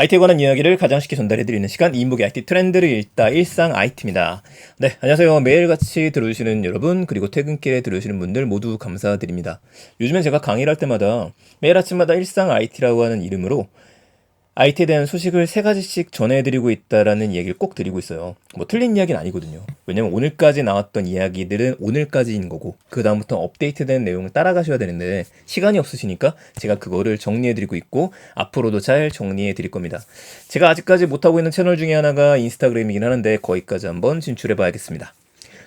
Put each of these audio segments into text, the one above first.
IT에 관한 이야기를 가장 쉽게 전달해드리는 시간 이인복의 IT 트렌드를 읽다 일상 IT입니다. 네, 안녕하세요. 매일같이 들어주시는 여러분 그리고 퇴근길에 들어주시는 분들 모두 감사드립니다. 요즘엔 제가 강의를 할 때마다 매일 아침마다 일상 IT라고 하는 이름으로 IT에 대한 소식을 세 가지씩 전해드리고 있다라는 얘기를 꼭 드리고 있어요. 뭐 틀린 이야기는 아니거든요. 왜냐면 오늘까지 나왔던 이야기들은 오늘까지인 거고 그 다음부터 업데이트된 내용을 따라가셔야 되는데 시간이 없으시니까 제가 그거를 정리해드리고 있고 앞으로도 잘 정리해드릴 겁니다. 제가 아직까지 못하고 있는 채널 중에 하나가 인스타그램이긴 하는데 거기까지 한번 진출해봐야겠습니다.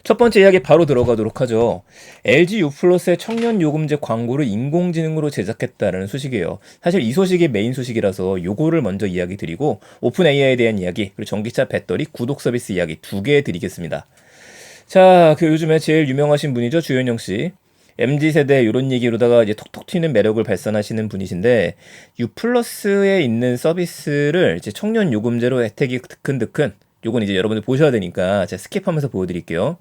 첫 번째 이야기 바로 들어가도록 하죠. LG U 플러스의 청년 요금제 광고를 인공지능으로 제작했다는 소식이에요. 사실 이 소식이 메인 소식이라서 요거를 먼저 이야기 드리고 오픈 AI에 대한 이야기 그리고 전기차 배터리 구독 서비스 이야기 두 개 드리겠습니다. 자, 그 요즘에 제일 유명하신 분이죠 주현영 씨. MZ 세대 이런 얘기로다가 이제 톡톡 튀는 매력을 발산하시는 분이신데 U 플러스에 있는 서비스를 이제 청년 요금제로 혜택이 드큰드큰 요건 이제 여러분들 보셔야 되니까 제가 스킵하면서 보여드릴게요.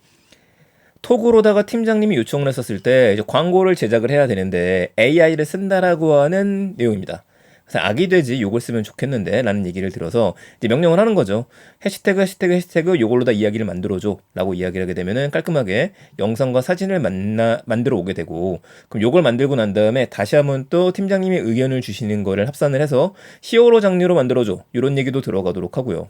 톡으로다가 팀장님이 요청을 했었을 때 이제 광고를 제작을 해야 되는데 AI를 쓴다라고 하는 내용입니다. 그래서 아기 돼지 요걸 쓰면 좋겠는데 라는 얘기를 들어서 이제 명령을 하는 거죠. 해시태그 해시태그 해시태그 요걸로 다 이야기를 만들어줘 라고 이야기를 하게 되면은 깔끔하게 영상과 사진을 만나, 만들어 오게 되고 그럼 요걸 만들고 난 다음에 다시 한번 또 팀장님이 의견을 주시는 거를 합산을 해서 히어로 장르로 만들어줘 요런 얘기도 들어가도록 하고요.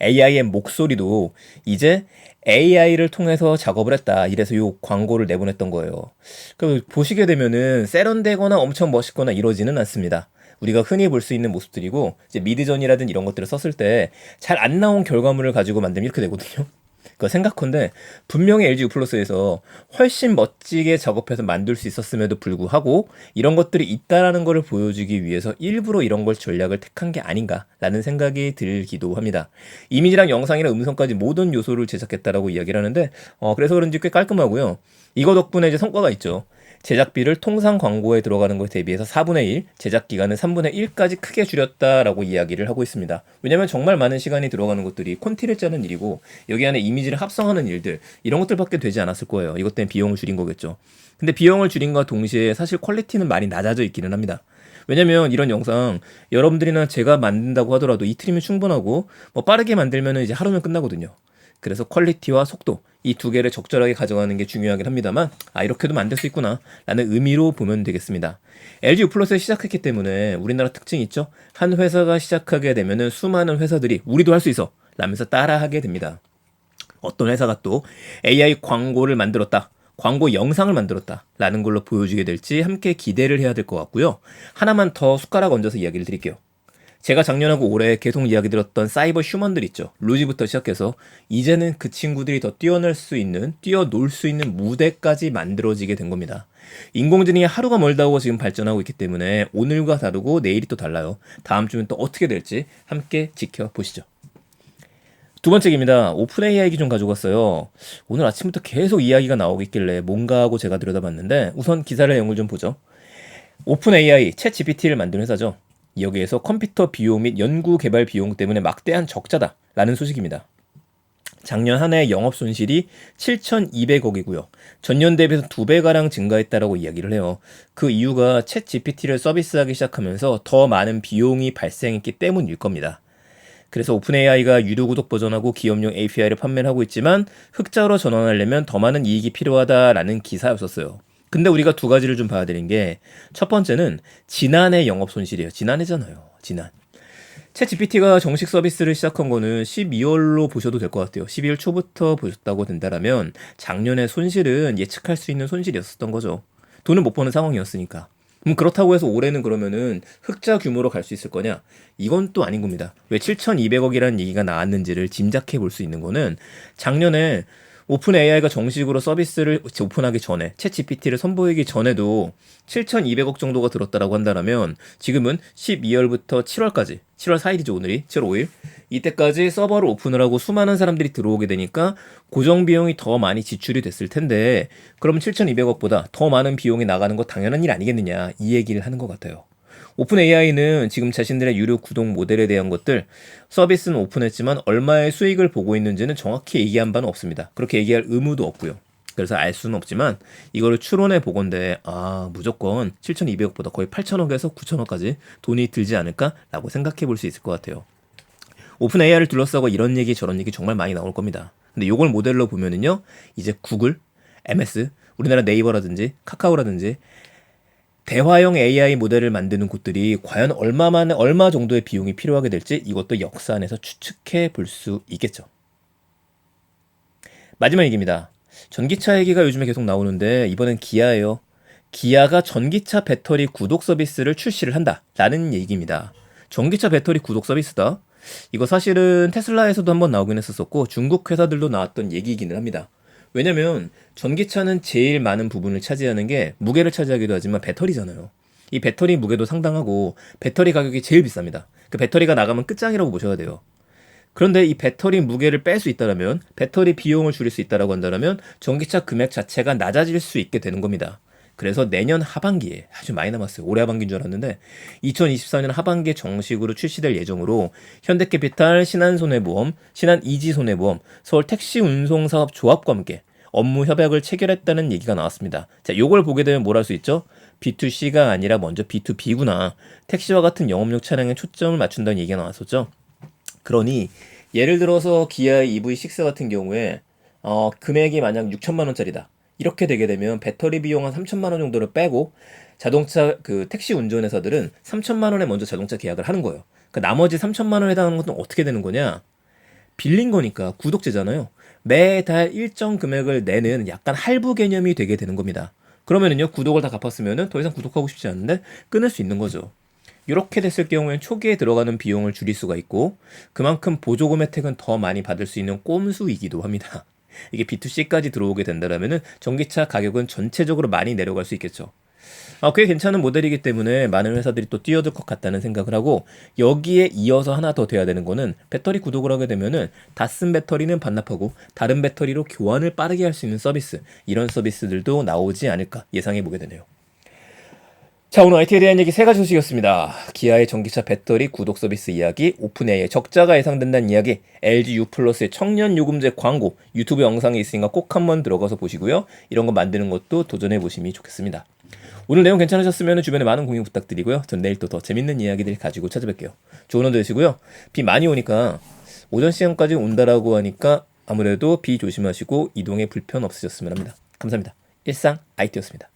AI의 목소리도 이제 AI를 통해서 작업을 했다. 이래서 요 광고를 내보냈던 거예요. 그 보시게 되면은 세련되거나 엄청 멋있거나 이러지는 않습니다. 우리가 흔히 볼 수 있는 모습들이고 이제 미드전이라든 이런 것들을 썼을 때 잘 안 나온 결과물을 가지고 만들면 이렇게 되거든요. 그 생각컨대 분명히 LG U 플러스에서 훨씬 멋지게 작업해서 만들 수 있었음에도 불구하고 이런 것들이 있다라는 것을 보여주기 위해서 일부러 이런 걸 전략을 택한 게 아닌가라는 생각이 들기도 합니다. 이미지랑 영상이랑 음성까지 모든 요소를 제작했다라고 이야기를 하는데 어 그래서 그런지 꽤 깔끔하고요. 이거 덕분에 이제 성과가 있죠. 제작비를 통상 광고에 들어가는 것에 대비해서 4분의 1, 제작 기간은 3분의 1까지 크게 줄였다라고 이야기를 하고 있습니다. 왜냐면 정말 많은 시간이 들어가는 것들이 콘티를 짜는 일이고 여기 안에 이미지를 합성하는 일들 이런 것들밖에 되지 않았을 거예요. 이것 때문에 비용을 줄인 거겠죠. 근데 비용을 줄인과 동시에 사실 퀄리티는 많이 낮아져 있기는 합니다. 왜냐면 이런 영상 여러분들이나 제가 만든다고 하더라도 이틀이면 충분하고 뭐 빠르게 만들면 이제 하루면 끝나거든요. 그래서 퀄리티와 속도 이 두 개를 적절하게 가져가는 게 중요하긴 합니다만 아 이렇게도 만들 수 있구나 라는 의미로 보면 되겠습니다. LG U 플러스 시작했기 때문에 우리나라 특징이 있죠. 한 회사가 시작하게 되면은 수많은 회사들이 우리도 할 수 있어 라면서 따라하게 됩니다. 어떤 회사가 또 AI 광고를 만들었다. 광고 영상을 만들었다. 라는 걸로 보여주게 될지 함께 기대를 해야 될 것 같고요. 하나만 더 숟가락 얹어서 이야기를 드릴게요. 제가 작년하고 올해 계속 이야기 들었던 사이버 휴먼들 있죠. 루지부터 시작해서 이제는 그 친구들이 더 뛰어날 수 있는, 뛰어놀 수 있는 무대까지 만들어지게 된 겁니다. 인공지능이 하루가 멀다고 지금 발전하고 있기 때문에 오늘과 다르고 내일이 또 달라요. 다음 주는 또 어떻게 될지 함께 지켜보시죠. 두 번째 입니다 오픈 AI 기좀 가져갔어요. 오늘 아침부터 계속 이야기가 나오고 있길래 뭔가 하고 제가 들여다봤는데 우선 기사를 내용을 좀 보죠. 오픈 AI, 챗 GPT를 만든 회사죠. 여기에서 컴퓨터 비용 및 연구 개발 비용 때문에 막대한 적자다라는 소식입니다. 작년 한해 영업 손실이 7,200억이고요. 전년 대비해서 두 배가량 증가했다라고 이야기를 해요. 그 이유가 챗 GPT를 서비스하기 시작하면서 더 많은 비용이 발생했기 때문일 겁니다. 그래서 오픈 AI가 유료 구독 버전하고 기업용 API를 판매를 하고 있지만 흑자로 전환하려면 더 많은 이익이 필요하다라는 기사였었어요. 근데 우리가 두 가지를 좀 봐야 되는 게 첫 번째는 지난해 영업 손실이에요. 지난해잖아요. 지난. 채 GPT가 정식 서비스를 시작한 거는 12월로 보셔도 될 것 같아요. 12월 초부터 보셨다고 된다면 작년의 손실은 예측할 수 있는 손실이었었던 거죠. 돈을 못 버는 상황이었으니까. 그럼 그렇다고 해서 올해는 그러면은 흑자 규모로 갈 수 있을 거냐? 이건 또 아닌 겁니다. 왜 7,200억이라는 얘기가 나왔는지를 짐작해 볼 수 있는 거는 작년에 오픈 AI가 정식으로 서비스를 오픈하기 전에 챗 GPT를 선보이기 전에도 7,200억 정도가 들었다라고 한다면 지금은 12월부터 7월까지 7월 4일이죠 오늘이 7월 5일 이때까지 서버를 오픈을 하고 수많은 사람들이 들어오게 되니까 고정 비용이 더 많이 지출이 됐을 텐데 그럼 7,200억보다 더 많은 비용이 나가는 거 당연한 일 아니겠느냐 이 얘기를 하는 것 같아요. 오픈 AI는 지금 자신들의 유료 구독 모델에 대한 것들 서비스는 오픈했지만 얼마의 수익을 보고 있는지는 정확히 얘기한 바는 없습니다. 그렇게 얘기할 의무도 없고요. 그래서 알 수는 없지만 이거를 추론해 보건데 아 무조건 7,200억보다 거의 8,000억에서 9,000억까지 돈이 들지 않을까라고 생각해 볼 수 있을 것 같아요. 오픈 AI를 둘러싸고 이런 얘기 저런 얘기 정말 많이 나올 겁니다. 근데 요걸 모델로 보면은요, 이제 구글, MS, 우리나라 네이버라든지 카카오라든지 대화형 AI 모델을 만드는 곳들이 과연 얼마만 얼마 정도의 비용이 필요하게 될지 이것도 역사 안에서 추측해 볼 수 있겠죠. 마지막 얘기입니다. 전기차 얘기가 요즘에 계속 나오는데 이번엔 기아예요. 기아가 전기차 배터리 구독 서비스를 출시를 한다라는 얘기입니다. 전기차 배터리 구독 서비스다. 이거 사실은 테슬라에서도 한번 나오긴 했었었고 중국 회사들도 나왔던 얘기이기는 합니다. 왜냐면 전기차는 제일 많은 부분을 차지하는 게 무게를 차지하기도 하지만 배터리잖아요. 이 배터리 무게도 상당하고 배터리 가격이 제일 비쌉니다. 그 배터리가 나가면 끝장이라고 보셔야 돼요. 그런데 이 배터리 무게를 뺄 수 있다라면 배터리 비용을 줄일 수 있다라고 한다면 전기차 금액 자체가 낮아질 수 있게 되는 겁니다. 그래서 내년 하반기에 아주 많이 남았어요. 올해 하반기인 줄 알았는데 2024년 하반기에 정식으로 출시될 예정으로 현대캐피탈, 신한손해보험, 신한이지손해보험, 서울택시운송사업조합과 함께 업무 협약을 체결했다는 얘기가 나왔습니다. 자, 요걸 보게 되면 뭘 할 수 있죠? B2C가 아니라 먼저 B2B구나. 택시와 같은 영업용 차량에 초점을 맞춘다는 얘기가 나왔었죠. 그러니 예를 들어서 기아 EV6 같은 경우에 어, 금액이 만약 6천만 원짜리다. 이렇게 되게 되면 배터리 비용 한 3천만 원 정도를 빼고 자동차 그 택시 운전회사들은 3천만 원에 먼저 자동차 계약을 하는 거예요. 그 나머지 3천만 원에 해당하는 것은 어떻게 되는 거냐? 빌린 거니까 구독제잖아요. 매달 일정 금액을 내는 약간 할부 개념이 되게 되는 겁니다. 그러면은요 구독을 다 갚았으면은 더 이상 구독하고 싶지 않은데 끊을 수 있는 거죠. 이렇게 됐을 경우엔 초기에 들어가는 비용을 줄일 수가 있고 그만큼 보조금 혜택은 더 많이 받을 수 있는 꼼수이기도 합니다. 이게 B2C까지 들어오게 된다면은 전기차 가격은 전체적으로 많이 내려갈 수 있겠죠. 아, 꽤 괜찮은 모델이기 때문에 많은 회사들이 또 뛰어들 것 같다는 생각을 하고 여기에 이어서 하나 더 돼야 되는 거는 배터리 구독을 하게 되면은 다 쓴 배터리는 반납하고 다른 배터리로 교환을 빠르게 할 수 있는 서비스 이런 서비스들도 나오지 않을까 예상해 보게 되네요. 자 오늘 IT에 대한 얘기 세 가지 소식이었습니다. 기아의 전기차 배터리 구독 서비스 이야기, 오픈AI의 적자가 예상된다는 이야기, LG U 플러스의 청년 요금제 광고 유튜브 영상에 있으니까 꼭 한번 들어가서 보시고요. 이런 거 만드는 것도 도전해 보시면 좋겠습니다. 오늘 내용 괜찮으셨으면 주변에 많은 공유 부탁드리고요. 전 내일 또 더 재밌는 이야기들 가지고 찾아뵐게요. 좋은 하루 되시고요. 비 많이 오니까 오전 시간까지 온다라고 하니까 아무래도 비 조심하시고 이동에 불편 없으셨으면 합니다. 감사합니다. 일상 IT였습니다.